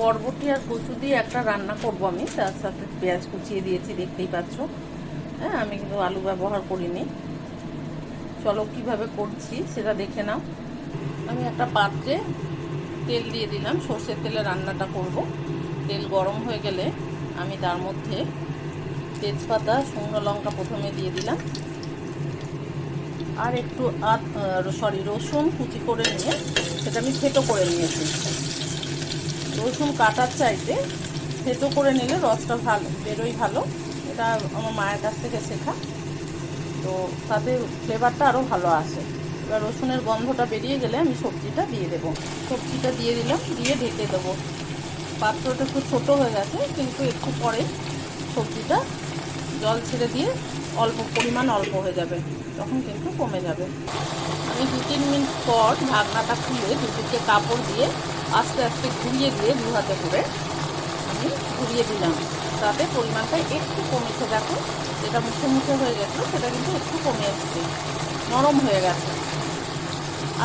বরবটি আর কচু দিয়ে একটা রান্না করব আমি। তার সাথে পেঁয়াজ কুচিয়ে দিয়েছি, দেখতেই পাচ্ছ। হ্যাঁ আমি কিন্তু আলু ব্যবহার করিনি। চলো কীভাবে করছি সেটা দেখে নাও। আমি একটা পাত্রে তেল দিয়ে দিলাম, সর্ষের তেলে রান্নাটা করব। তেল গরম হয়ে গেলে আমি তার মধ্যে তেজপাতা, শুকনো লঙ্কা প্রথমে দিয়ে দিলাম। আর একটু আদ সরি রসুন কুচি করে নিয়ে, সেটা আমি থেতো করে নিয়েছি। রসুন কাটার চাইতে থেতো করে নিলে রসটা ভালো বেরোই ভালো। এটা আমার মায়ের কাছ থেকে শেখা। তো তাতে ফ্লেভারটা আরও ভালো আসে। এবার রসুনের গন্ধটা বেরিয়ে গেলে আমি সবজিটা দিয়ে দেবো। সবজিটা দিয়ে দিলাম, দিয়ে ঢেকে দেবো। পাত্রটা একটু ছোটো হয়ে গেছে, কিন্তু একটু পরে সবজিটা জল ছেড়ে দিয়ে অল্প পরিমাণ অল্প হয়ে যাবে, তখন কিন্তু কমে যাবে। আমি দু তিন মিনিট পর ঢাকনাটা খুলে দুদিকে কাপড় দিয়ে আস্তে আস্তে ঘুরিয়ে দিয়ে দু হাতে করে আমি ঘুরিয়ে দিলাম। তাতে পরিমাণটা একটু কমেছে, দেখো। যেটা মুখে মুখে হয়ে গেছে, সেটা কিন্তু একটু কমে এসছে, নরম হয়ে গেছে।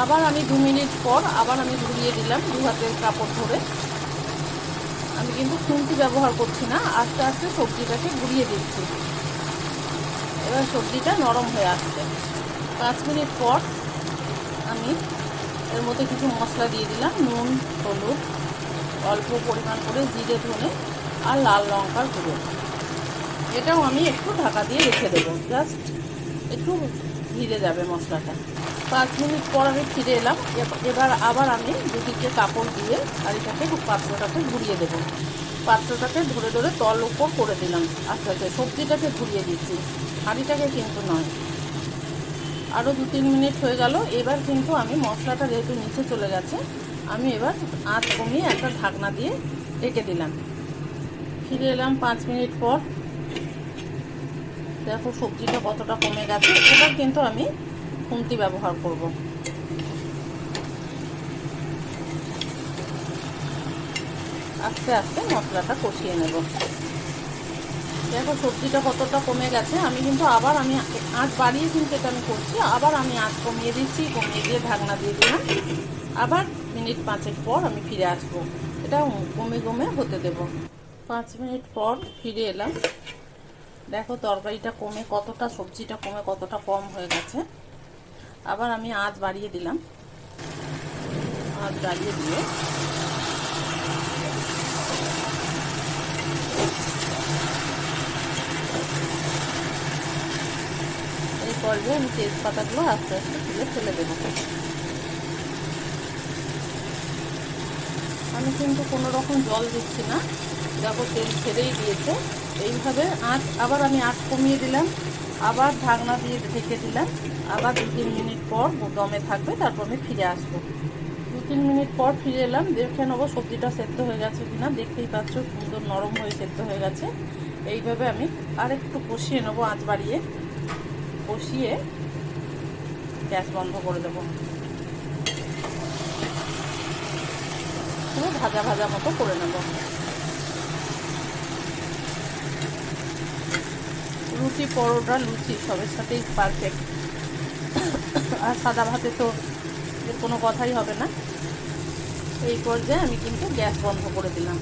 আবার আমি দু মিনিট পর আবার আমি ঘুরিয়ে দিলাম দু হাতের কাপড় ধরে। আমি কিন্তু খুন্তি ব্যবহার করছি না, আস্তে আস্তে সবজিটাকে ঘুরিয়ে দিচ্ছি। এবার সবজিটা নরম হয়ে আসছে। পাঁচ মিনিট পর আমি এর মধ্যে কিছু মশলা দিয়ে দিলাম, নুন, হলুদ, অল্প পরিমাণ করে জিরে, ধনে আর লাল লঙ্কার গুঁড়ো। এটাও আমি একটু ঢাকা দিয়ে রেখে দেবো। জাস্ট একটু ভিজে যাবে মশলাটা। পাঁচ মিনিট পর আমি ফিরে এলাম। এবার আবার আমি দুদিকে কাপড় দিয়ে হাঁড়িটাকে পাত্রটাকে ঘুরিয়ে দেবো। পাত্রটাকে ধরে ধরে তল উপর করে দিলাম আস্তে আস্তে। সবজিটাকে ঘুরিয়ে দিচ্ছি। হাঁড়িটাকে কিন্তু নয়। আরও দু তিন মিনিট হয়ে গেল, এবার কিন্তু আমি মশলাটা যেহেতু নিচে চলে গেছে, আমি এবার আঁচ কমিয়ে একটা ঢাকনা দিয়ে রেখে দিলাম। ফিরে এলাম পাঁচ মিনিট পর। দেখো সবজিটা কতটা কমে গেছে, এবার কিন্তু আমি খুন্তি ব্যবহার করব। আস্তে আস্তে মশলাটা কষিয়ে নেব। দেখো, সবজিটা কতটা কমে গেছে। আমি কিন্তু আবার আমি আঁচ বাড়িয়ে কিন্তু এটা আমি করছি। আবার আমি আঁচ কমিয়ে দিচ্ছি, কমিয়ে দিয়ে ঢাকনা দিয়ে দিলাম। আবার মিনিট পাঁচেক পর আমি ফিরে আসব। এটা কমে কমে হতে দেব। পাঁচ মিনিট পর ফিরে এলাম। দেখো, তরকারিটা কমে, কতটা সবজিটা কমে, কতটা কম হয়ে গেছে। আবার আমি আঁচ বাড়িয়ে দিলাম। আঁচ বাড়িয়ে দিয়ে পর্যায়ে আমি তেজপাতাগুলো আস্তে আস্তে তুলে ফেলে দেবো। আমি কিন্তু কোনো রকম জল দিচ্ছি না, দেখো তেল ছেড়েই দিয়েছে। এইভাবে আঁচ, আবার আমি আঁচ কমিয়ে দিলাম, আবার ঢাকনা দিয়ে ঢেকে দিলাম, আবার দু তিন মিনিট পর দমে থাকবে, তারপর আমি ফিরে আসব। দু তিন মিনিট পর ফিরে এলাম, দেখে নেব সবজিটা সেদ্ধ হয়ে গেছে কিনা? দেখতেই পাচ্ছ সুন্দর নরম হয়ে সেদ্ধ হয়ে গেছে। এইভাবে আমি আর একটু কষিয়ে নেব আঁচ বাড়িয়ে। কষিয়ে গ্যাস বন্ধ করে দেবো। পুরো ভাজা ভাজা মতো করে নেব। লুচি, পরোটা, লুচি সবের সাথেই পারফেক্ট আর সাদা ভাতে তো কোনো কথাই হবে না। এই পর্যায়ে আমি কিন্তু গ্যাস বন্ধ করে দিলাম।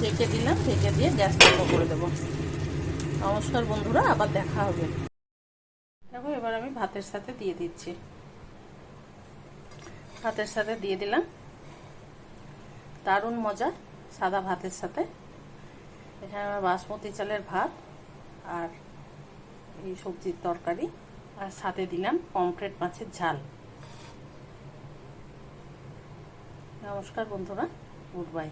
ঢেকে দিলাম, ঢেকে দিয়ে গ্যাস বন্ধ করে দেবো। নমস্কার বন্ধুরা, আবার দেখা হবে। দেখো এবার আমি ভাতের সাথে দিয়ে দিচ্ছি। ভাতের সাথে দিয়ে দিলাম। দারুণ মজা, সাদা ভাতের সাথে। এখানে আমার বাসমতি চালের ভাত আর এই সবজির তরকারি। আর সাথে দিলাম পমফ্রেট মাছের ঝাল। নমস্কার বন্ধুরা, গুড বাই।